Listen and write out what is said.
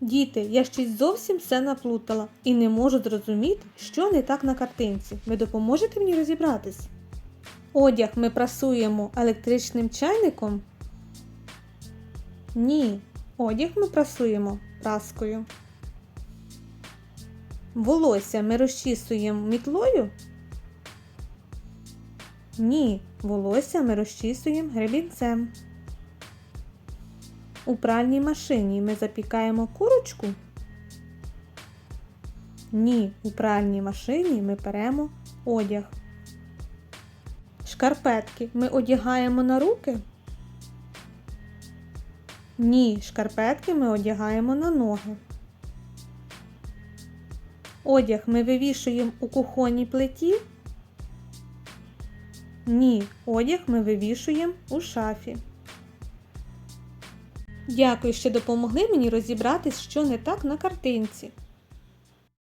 Діти, я щось зовсім все наплутала і не можу зрозуміти, що не так на картинці. Ви допоможете мені розібратись? Одяг ми прасуємо електричним чайником? Ні, одяг ми прасуємо праскою. Волосся ми розчісуємо мітлою? Ні, волосся ми розчісуємо гребінцем. У пральній машині ми запікаємо курочку? Ні, у пральній машині ми перемо одяг. Шкарпетки ми одягаємо на руки? Ні, шкарпетки ми одягаємо на ноги. Одяг ми вивішуємо у кухонній плиті? Ні, одяг ми вивішуємо у шафі. Дякую, що допомогли мені розібратись, що не так на картинці.